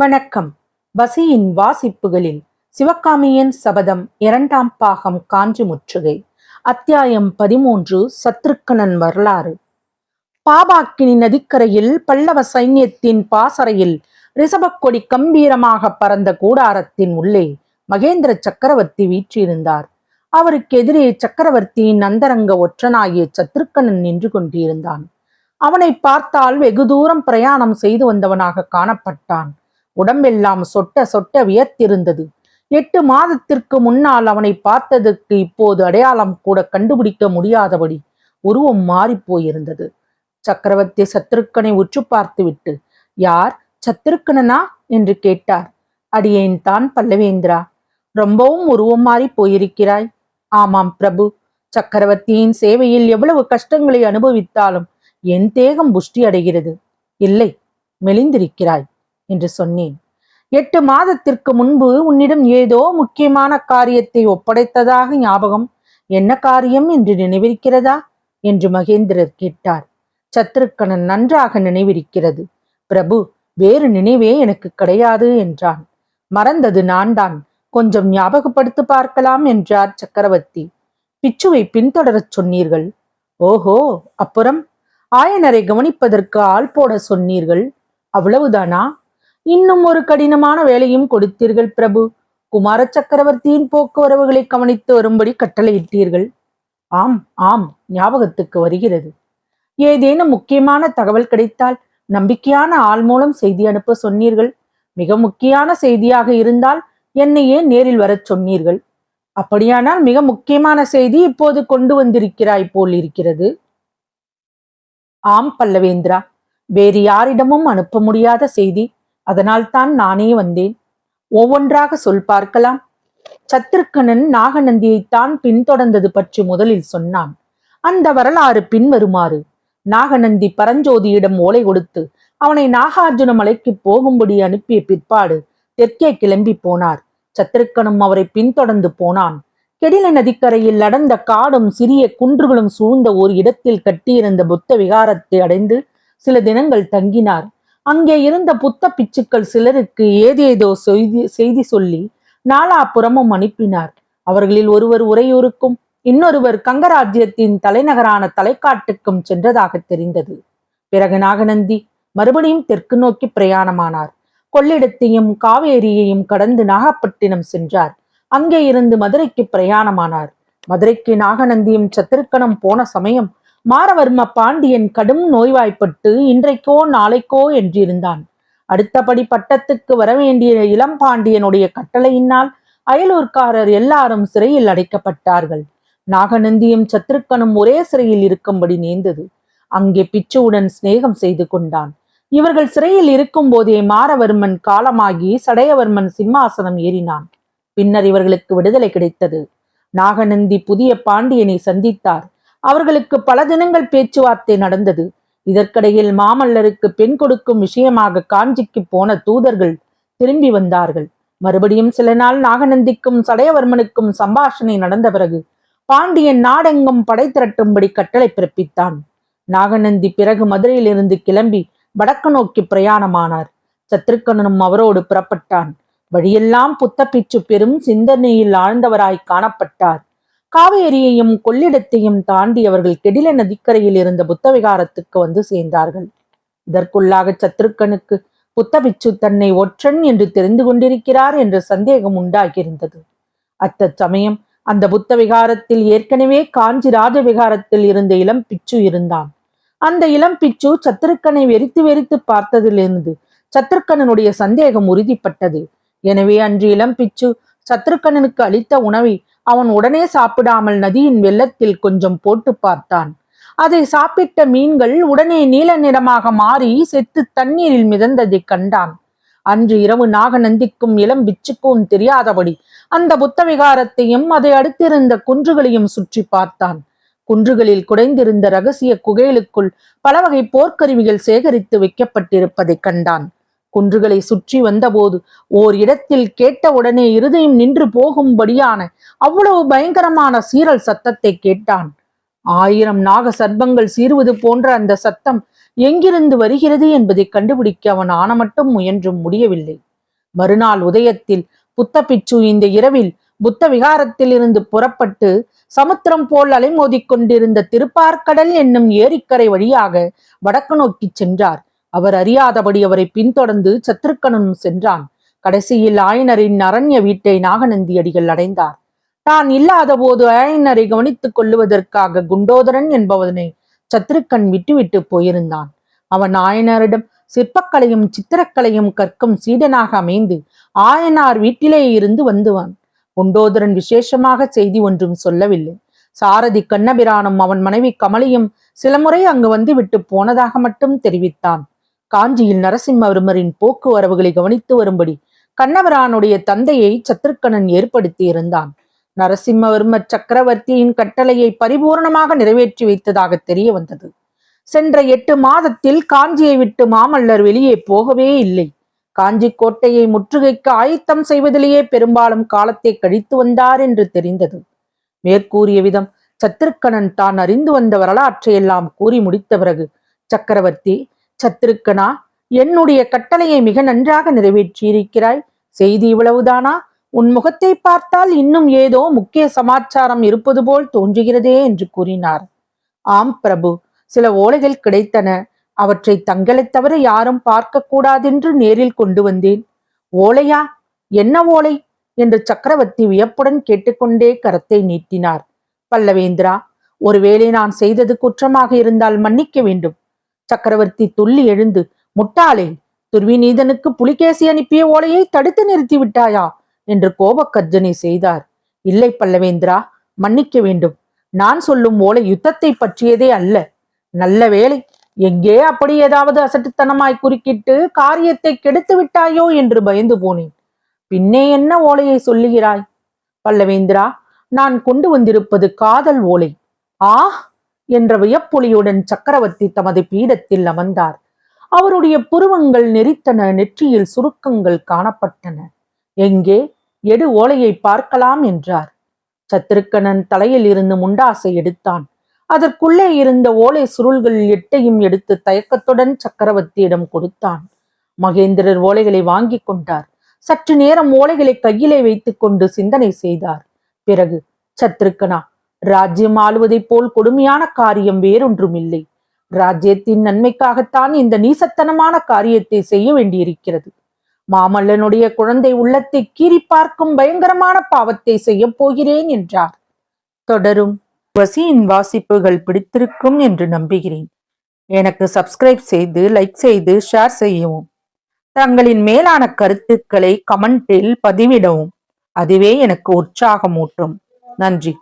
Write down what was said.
வணக்கம். வசியின் வாசிப்புகளில் சிவகாமியின் சபதம் இரண்டாம் பாகம் காஞ்சி முற்றுகை. அத்தியாயம் பதிமூன்று சத்ருக்கணன் வரலாறு. பாபாக்கினி நதிக்கரையில் பல்லவ சைன்யத்தின் பாசறையில் ரிஷபக்கொடி கம்பீரமாக பறந்த கூடாரத்தின் உள்ளே மகேந்திர சக்கரவர்த்தி வீற்றிருந்தார். அவருக்கு எதிரே சக்கரவர்த்தியின் அந்தரங்க ஒற்றனாகிய சத்ருக்கணன் நின்று கொண்டிருந்தான். அவனை பார்த்தால் வெகு தூரம் பிரயாணம் செய்து வந்தவனாக காணப்பட்டான். உடம்பெல்லாம் சொட்ட சொட்ட வியர்த்திருந்தது. எட்டு மாதத்திற்கு முன்னால் அவனை பார்த்ததற்கு இப்போது அடையாளம் கூட கண்டுபிடிக்க முடியாதபடி உருவம் மாறிப் போயிருந்தது. சக்கரவர்த்தி சத்ருக்கனை உற்று பார்த்துவிட்டு யார்? சத்ருக்கனனா என்று கேட்டார். அடியேன் தான் பல்லவேந்திரா. ரொம்பவும் உருவம் மாறி போயிருக்கிறாய். ஆமாம் பிரபு. சக்கரவர்த்தியின் சேவையில் எவ்வளவு கஷ்டங்களை அனுபவித்தாலும் என் தேகம் புஷ்டி அடைகிறது. இல்லை மெலிந்திருக்கிறாய். என்று சொன்னேன். எட்டு மாதத்திற்கு முன்பு உன்னிடம் ஏதோ முக்கியமான காரியத்தை ஒப்படைத்ததாக ஞாபகம் என்ன காரியம் என்று நினைவிருக்கிறதா? என்று மகேந்திரர் கேட்டார். சத்ருக்கணன் நன்றாக நினைவிருக்கிறது. பிரபு வேறு நினைவே எனக்கு கிடையாது என்றான். மறந்தது நான்தான். கொஞ்சம் ஞாபகப்படுத்தி பார்க்கலாம் என்றார் சக்கரவர்த்தி. பிச்சுவை பின்தொடரச் சொன்னீர்கள். ஓஹோ அப்புறம்? ஆயனரை கவனிப்பதற்கு ஆள் போட சொன்னீர்கள். அவ்வளவுதானா? இன்னும் ஒரு கடினமான வேலையும் கொடுத்தீர்கள் பிரபு. குமார சக்கரவர்த்தியின் போக்குவரவுகளை கவனித்து வரும்படி கட்டளையிட்டீர்கள். ஆம் ஆம் ஞாபகத்துக்கு வருகிறது. ஏதேனும் முக்கியமான தகவல் கிடைத்தால் நம்பிக்கையான ஆள் மூலம் செய்தி அனுப்ப சொன்னீர்கள். மிக முக்கியமான செய்தியாக இருந்தால் என்னையே நேரில் வரச் சொன்னீர்கள். அப்படியானால் மிக முக்கியமான செய்தி இப்போது கொண்டு வந்திருக்கிறாய் போல் இருக்கிறது. ஆம் பல்லவேந்திரா வேறு யாரிடமும் அனுப்ப முடியாத செய்தி அதனால்தான் நானே வந்தேன். ஒவ்வொன்றாக சொல் பார்க்கலாம். சத்திருக்கணன் நாகநந்தியைத்தான் பின்தொடர்ந்தது பற்றி முதலில் சொன்னான். அந்த வரலாறு பின்வருமாறு நாகநந்தி பரஞ்சோதியிடம் ஓலை கொடுத்து அவனை நாகார்ஜுன மலைக்கு போகும்படி அனுப்பிய பிற்பாடு தெற்கே கிளம்பி போனார். சத்ருக்கனும் அவரை பின்தொடர்ந்து போனான். கெடில நதிக்கரையில் அடர்ந்த காடும் சிறிய குன்றுகளும் சூழ்ந்த ஒரு இடத்தில் கட்டியிருந்த புத்த விகாரத்தை அடைந்து சில தினங்கள் தங்கினார். அங்கே இருந்த புத்த பிச்சுக்கள் சிலருக்கு ஏதேதோ செய்தி செய்தி சொல்லி நாலாபுறமும் அனுப்பினார். அவர்களில் ஒருவர் உறையூருக்கும் இன்னொருவர் கங்கராஜ்யத்தின் தலைநகரான தலைக்காட்டுக்கும் சென்றதாக தெரிந்தது. பிறகு நாகநந்தி மறுபடியும் தெற்கு நோக்கி பிரயாணமானார். கொள்ளிடத்தையும் காவேரியையும் கடந்து நாகப்பட்டினம் சென்றார். அங்கே இருந்து மதுரைக்கு பிரயாணமானார். மதுரைக்கு நாகநந்தியும் சத்திருக்கணம் போன சமயம் மாரவர்ம பாண்டியன் கடும் நோய்வாய்ப்பட்டு இன்றைக்கோ நாளைக்கோ என்றிருந்தான். அடுத்தபடி பட்டத்துக்கு வரவேண்டிய இளம் பாண்டியனுடைய கட்டளையினால் அயலூர்காரர் எல்லாரும் சிறையில் அடைக்கப்பட்டார்கள். நாகநந்தியும் சத்ருக்கனும் ஒரே சிறையில் இருக்கும்படி நேர்ந்தது. அங்கே பிச்சுவுடன் சிநேகம் செய்து கொண்டான். இவர்கள் சிறையில் இருக்கும் போதே மாரவர்மன் காலமாகி சடையவர்மன் சிம்மாசனம் ஏறினான். பின்னர் இவர்களுக்கு விடுதலை கிடைத்தது. நாகநந்தி புதிய பாண்டியனை சந்தித்தார். அவர்களுக்கு பல தினங்கள் பேச்சுவார்த்தை நடந்தது. இதற்கிடையில் மாமல்லருக்கு பெண் கொடுக்கும் விஷயமாக காஞ்சிக்கு போன தூதர்கள் திரும்பி வந்தார்கள். மறுபடியும் சில நாள் நாகநந்திக்கும் சடையவர்மனுக்கும் சம்பாஷணை நடந்த பிறகு பாண்டியன் நாடெங்கும் படை திரட்டும்படி கட்டளை பிறப்பித்தான். நாகநந்தி பிறகு மதுரையிலிருந்து கிளம்பி வடக்கு நோக்கி பிரயாணமானார். சத்ருக்கணனும் அவரோடு புறப்பட்டான். வழியெல்லாம் புத்தப்பிச்சு பெரும் சிந்தனையில் ஆழ்ந்தவராய் காணப்பட்டார். காவேரியையும் கொள்ளிடத்தையும் தாண்டி அவர்கள் கெடில நதிக்கரையில் இருந்த புத்தவிகாரத்துக்கு வந்து சேர்ந்தார்கள். இதற்குள்ளாக சத்ருக்கனுக்கு புத்தபிச்சு தன்னை ஒற்றன் என்று தெரிந்து கொண்டிருக்கிறார் என்ற சந்தேகம் உண்டாகியிருந்தது. அத்த சமயம் அந்த புத்த விகாரத்தில் ஏற்கனவே காஞ்சி ராஜ விகாரத்தில் இருந்த இளம் பிச்சு இருந்தான். அந்த இளம் பிச்சு சத்துருக்கனை வெறித்து வெறித்து பார்த்ததிலிருந்து சத்ருக்கணனுடைய சந்தேகம் உறுதிப்பட்டது. எனவே அன்று இளம் பிச்சு சத்ருக்கணனுக்கு அளித்த உணவை அவன் உடனே சாப்பிடாமல் நதியின் வெள்ளத்தில் கொஞ்சம் போட்டு பார்த்தான். அதை சாப்பிட்ட மீன்கள் உடனே நீல நிறமாக மாறி செத்து தண்ணீரில் மிதந்ததை கண்டான். அன்று இரவு நாகநந்திக்கும் இளம் பிச்சுக்கும் தெரியாதபடி அந்த புத்த விகாரத்தையும் அதை அடுத்திருந்த குன்றுகளையும் சுற்றி பார்த்தான். குன்றுகளில் குடைந்திருந்த ரகசிய குகைகளுக்குள் பல வகை போர்க்கருவிகள் சேகரித்து வைக்கப்பட்டிருப்பதை கண்டான். குன்றுகளை சுற்றி வந்தபோது ஓர் இடத்தில் கேட்ட உடனே இருதயம் நின்று போகும்படியான அவ்வளவு பயங்கரமான சீரல் சத்தத்தை கேட்டான். ஆயிரம் நாக சர்ப்பங்கள் சீறுவது போன்ற அந்த சத்தம் எங்கிருந்து வருகிறது என்பதை கண்டுபிடிக்க அவன் ஆன மட்டும் முயன்றும் முடியவில்லை. மறுநாள் உதயத்தில் புத்த பிச்சு இந்த இரவில் புத்த விகாரத்தில் இருந்து புறப்பட்டு சமுத்திரம் போல் அலைமோதிக் கொண்டிருந்த திருப்பார்கடல் என்னும் ஏரிக்கரை வழியாக வடக்கு நோக்கிச் சென்றார். அவர் அறியாதபடி அவரை பின்தொடர்ந்து சத்ருக்கனும் சென்றான். கடைசியில் ஆயனரின் அரண்ய வீட்டை நாகநந்தி அடிகள் அடைந்தார். தான் இல்லாத போது ஆயனரை கவனித்துக் கொள்ளுவதற்காக குண்டோதரன் என்பவனை சத்ருக்கன் விட்டுவிட்டு போயிருந்தான். அவன் ஆயனரிடம் சிற்பக்கலையும் சித்திரக்கலையும் கற்கும் சீடனாக அமைந்து ஆயனார் வீட்டிலே இருந்து வந்துவான். குண்டோதரன் விசேஷமாக செய்தி ஒன்றும் சொல்லவில்லை. சாரதி கண்ணபிரானும் அவன் மனைவி கமலியும் சில முறை அங்கு வந்து விட்டு போனதாக மட்டும் தெரிவித்தான். காஞ்சியில் நரசிம்மவர்மரின் போக்குவரவுகளை கவனித்து வரும்படி கண்ணவரானுடைய தந்தையை சத்ருக்கணன் ஏற்படுத்தி இருந்தான். நரசிம்மவர்மர் சக்கரவர்த்தியின் கட்டளையை பரிபூர்ணமாக நிறைவேற்றி வைத்ததாக தெரிய வந்தது. சென்ற எட்டு மாதத்தில் காஞ்சியை விட்டு மாமல்லர் வெளியே போகவே இல்லை. காஞ்சி கோட்டையை முற்றுகைக்கு ஆயத்தம் செய்வதிலேயே பெரும்பாலும் காலத்தை கழித்து வந்தார் என்று தெரிந்தது. மேற்கூறிய விதம் சத்திருக்கணன் தான் அறிந்து வந்த வரலாற்றை எல்லாம் கூறி முடித்த பிறகு சக்கரவர்த்தி சத்திருக்கனா? என்னுடைய கட்டளையை மிக நன்றாக நிறைவேற்றியிருக்கிறாய். செய்தி இவ்வளவுதானா? உன் முகத்தை பார்த்தால் இன்னும் ஏதோ முக்கிய சமாச்சாரம் இருப்பது போல் தோன்றுகிறதே என்று கூறினார். ஆம் பிரபு சில ஓலைகள் கிடைத்தன. அவற்றை தங்களைத் தவிர யாரும் பார்க்க கூடாதென்று நேரில் கொண்டு வந்தேன். ஓலையா? என்ன ஓலை? என்று சக்கரவர்த்தி வியப்புடன் கேட்டுக்கொண்டே கரத்தை நீட்டினார். பல்லவேந்திரா ஒருவேளை நான் செய்தது குற்றமாக இருந்தால் மன்னிக்க வேண்டும். சக்கரவர்த்தி துள்ளி எழுந்து முட்டாளே துர்விநீதனுக்கு புலிகேசி அனுப்பிய ஓலையை தடுத்து நிறுத்தி விட்டாயா? என்று கோபக்கர்ஜனை செய்தார். இல்லை பல்லவேந்திரா மன்னிக்க வேண்டும். நான் சொல்லும் ஓலை யுத்தத்தை பற்றியதே அல்ல. நல்ல வேளை எங்கே அப்படி ஏதாவது அசட்டுத்தனமாய் குறுக்கிட்டு காரியத்தை கெடுத்து விட்டாயோ என்று பயந்து போனேன். பின்னே என்ன ஓலையை சொல்லுகிறாய்? பல்லவேந்திரா நான் கொண்டு வந்திருப்பது காதல் ஓலை. ஆ என்ற வியப்பொலியுடன் சக்கரவர்த்தி தமது பீடத்தில் அமர்ந்தார். அவருடைய புருவங்கள் நெறித்தன நெற்றியில் சுருக்கங்கள் காணப்பட்டன. எங்கே? எடு ஓலையை பார்க்கலாம் என்றார். சத்திருக்கணன் தலையில் இருந்து முண்டாசை எடுத்தான். அதற்குள்ளே இருந்த ஓலை சுருள்கள் எட்டையும் எடுத்து தயக்கத்துடன் சக்கரவர்த்தியிடம் கொடுத்தான். மகேந்திரர் ஓலைகளை வாங்கி கொண்டார். சற்று நேரம் ஓலைகளை கையிலே வைத்துக் கொண்டு சிந்தனை செய்தார். பிறகு சத்ருக்கனா ராஜ்யம் ஆளுவதைப் போல் கொடுமையான காரியம் வேறொன்றுமில்லை. ராஜ்யத்தின் நன்மைக்காகத்தான் இந்த நீசத்தனமான காரியத்தை செய்ய வேண்டியிருக்கிறது. மாமல்லனுடைய குழந்தை உள்ளத்தை கீறி பார்க்கும் பயங்கரமான பாவத்தை செய்யப் போகிறேன் என்றார். தொடரும். வசியின் வாசிப்புகள் பிடித்திருக்கும் என்று நம்புகிறேன். எனக்கு சப்ஸ்கிரைப் செய்து லைக் செய்து ஷேர் செய்யவும். தங்களின் மேலான கருத்துக்களை கமெண்டில் பதிவிடவும். அதுவே எனக்கு உற்சாகமூட்டும். நன்றி.